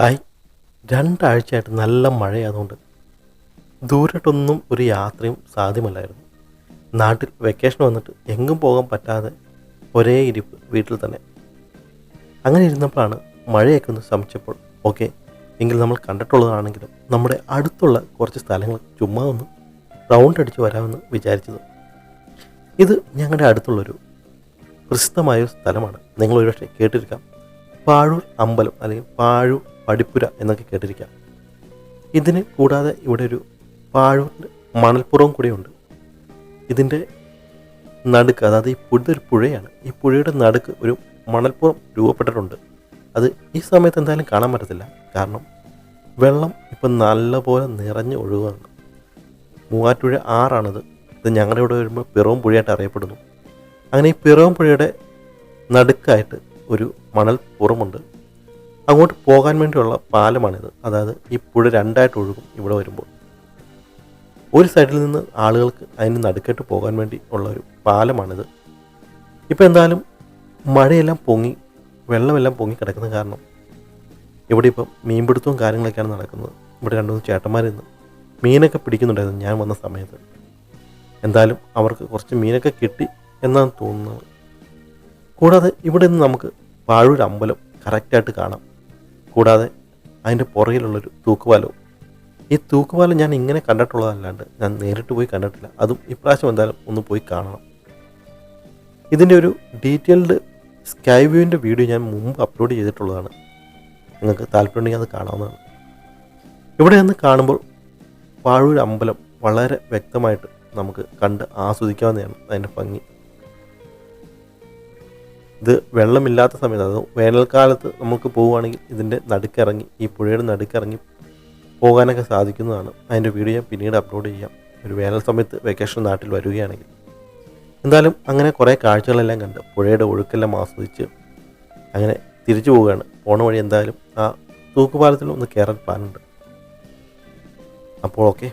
Hi. രണ്ടാഴ്ചയായിട്ട് നല്ല മഴയായതുകൊണ്ട് ദൂരോട്ടൊന്നും ഒരു യാത്രയും സാധ്യമല്ലായിരുന്നു. നാട്ടിൽ വെക്കേഷൻ വന്നിട്ട് എങ്ങും പോകാൻ പറ്റാതെ ഒരേ ഇരിപ്പ് വീട്ടിൽ തന്നെ. അങ്ങനെ ഇരുന്നപ്പോഴാണ് മഴയൊക്കെ ഒന്ന് ശ്രമിച്ചപ്പോൾ ഓക്കെ എങ്കിൽ നമ്മൾ കണ്ടിട്ടുള്ളതാണെങ്കിലും നമ്മുടെ അടുത്തുള്ള കുറച്ച് സ്ഥലങ്ങൾ ചുമ്മാ ഒന്ന് റൗണ്ട് അടിച്ച് വരാമെന്ന് വിചാരിച്ചത്. ഇത് ഞങ്ങളുടെ അടുത്തുള്ളൊരു പ്രസിദ്ധമായൊരു സ്ഥലമാണ്. നിങ്ങൾ ഒരുപക്ഷെ കേട്ടിരിക്കാം. പാഴൂർ അമ്പലം അല്ലെങ്കിൽ പാഴൂർ പടിപ്പുര എന്നൊക്കെ കേട്ടിരിക്കാം. ഇതിന് കൂടാതെ ഇവിടെ ഒരു പാഴൂരിന്റെ മണൽപ്പുറവും കൂടിയുണ്ട്. ഇതിന്റെ നടുക്ക് അതായത് ഈ പുഴ പുഴയാണ്. ഈ പുഴയുടെ നടുക്ക് ഒരു മണൽപ്പുറം രൂപപ്പെട്ടിട്ടുണ്ട്. അത് ഈ സമയത്ത് എന്തായാലും കാണാൻ പറ്റത്തില്ല. കാരണം വെള്ളം ഇപ്പം നല്ലപോലെ നിറഞ്ഞ് ഒഴുകുകയാണ്. മൂവാറ്റുപുഴ ആറാണിത്. ഇത് ഞങ്ങളുടെ ഇവിടെ വരുമ്പോൾ പിറവും പുഴയായിട്ട് അറിയപ്പെടുന്നു. അങ്ങനെ ഈ പിറവും പുഴയുടെ നടുക്കായിട്ട് ഒരു മണൽ പുറമുണ്ട് അങ്ങോട്ട് പോകാൻ വേണ്ടിയുള്ള പാലമാണിത്. അതായത് ഈ പുഴ രണ്ടായിട്ട് ഒഴുകും ഇവിടെ വരുമ്പോൾ. ഒരു സൈഡിൽ നിന്ന് ആളുകൾക്ക് അതിന് നടുക്കേട്ട് പോകാൻ വേണ്ടി ഉള്ള ഒരു പാലമാണിത്. ഇപ്പോൾ എന്തായാലും മഴയെല്ലാം പൊങ്ങി വെള്ളമെല്ലാം പൊങ്ങി കിടക്കുന്ന കാരണം ഇവിടെ ഇപ്പം മീൻപിടുത്തവും കാര്യങ്ങളൊക്കെയാണ് നടക്കുന്നത്. ഇവിടെ രണ്ടു മൂന്ന് ചേട്ടന്മാർ മീനൊക്കെ പിടിക്കുന്നുണ്ടായിരുന്നു ഞാൻ വന്ന സമയത്ത്. എന്തായാലും അവർക്ക് കുറച്ച് മീനൊക്കെ കിട്ടി എന്നാണ് തോന്നുന്നത്. കൂടാതെ ഇവിടെ നിന്ന് നമുക്ക് പാഴൂർ അമ്പലം കറക്റ്റായിട്ട് കാണാം. കൂടാതെ അതിന്റെ പുറകിലുള്ളൊരു തൂക്കുപാലവും. ഈ തൂക്കുപാലം ഞാൻ ഇങ്ങനെ കണ്ടിട്ടുള്ളതല്ലാണ്ട് ഞാൻ നേരിട്ട് പോയി കണ്ടിട്ടില്ല. അതും ഇപ്രാവശ്യം എന്തായാലും ഒന്ന് പോയി കാണണം. ഇതിന്റെ ഒരു ഡീറ്റെയിൽഡ് സ്കൈ വ്യൂവിന്റെ വീഡിയോ ഞാൻ മുമ്പ് അപ്ലോഡ് ചെയ്തിട്ടുള്ളതാണ്. നിങ്ങൾക്ക് താല്പര്യമുണ്ടെങ്കിൽ അത് കാണാവുന്നതാണ്. ഇവിടെ നിന്ന് കാണുമ്പോൾ പാഴൂർ അമ്പലം വളരെ വ്യക്തമായിട്ട് നമുക്ക് കണ്ട് ആസ്വദിക്കാവുന്നതാണ് അതിന്റെ ഭംഗി. ഇത് വെള്ളമില്ലാത്ത സമയത്ത് അത് വേനൽക്കാലത്ത് നമുക്ക് പോവുകയാണെങ്കിൽ ഇതിന്റെ നടുക്കിറങ്ങി ഈ പുഴയുടെ നടുക്കിറങ്ങി പോകാനൊക്കെ സാധിക്കുന്നതാണ്. അതിന്റെ വീഡിയോ ഞാൻ പിന്നീട് അപ്ലോഡ് ചെയ്യാം. ഒരു വേനൽ സമയത്ത് വെക്കേഷൻ നാട്ടിൽ വരികയാണെങ്കിൽ. എന്തായാലും അങ്ങനെ കുറേ കാഴ്ചകളെല്ലാം കണ്ട് പുഴയുടെ ഒഴുക്കെല്ലാം ആസ്വദിച്ച് അങ്ങനെ തിരിച്ചു പോവുകയാണ്. പോണ വഴി എന്തായാലും ആ തൂക്കുപാലത്തിൽ ഒന്ന് കയറാൻ പ്ലാനുണ്ട്. അപ്പോൾ ഓക്കെ.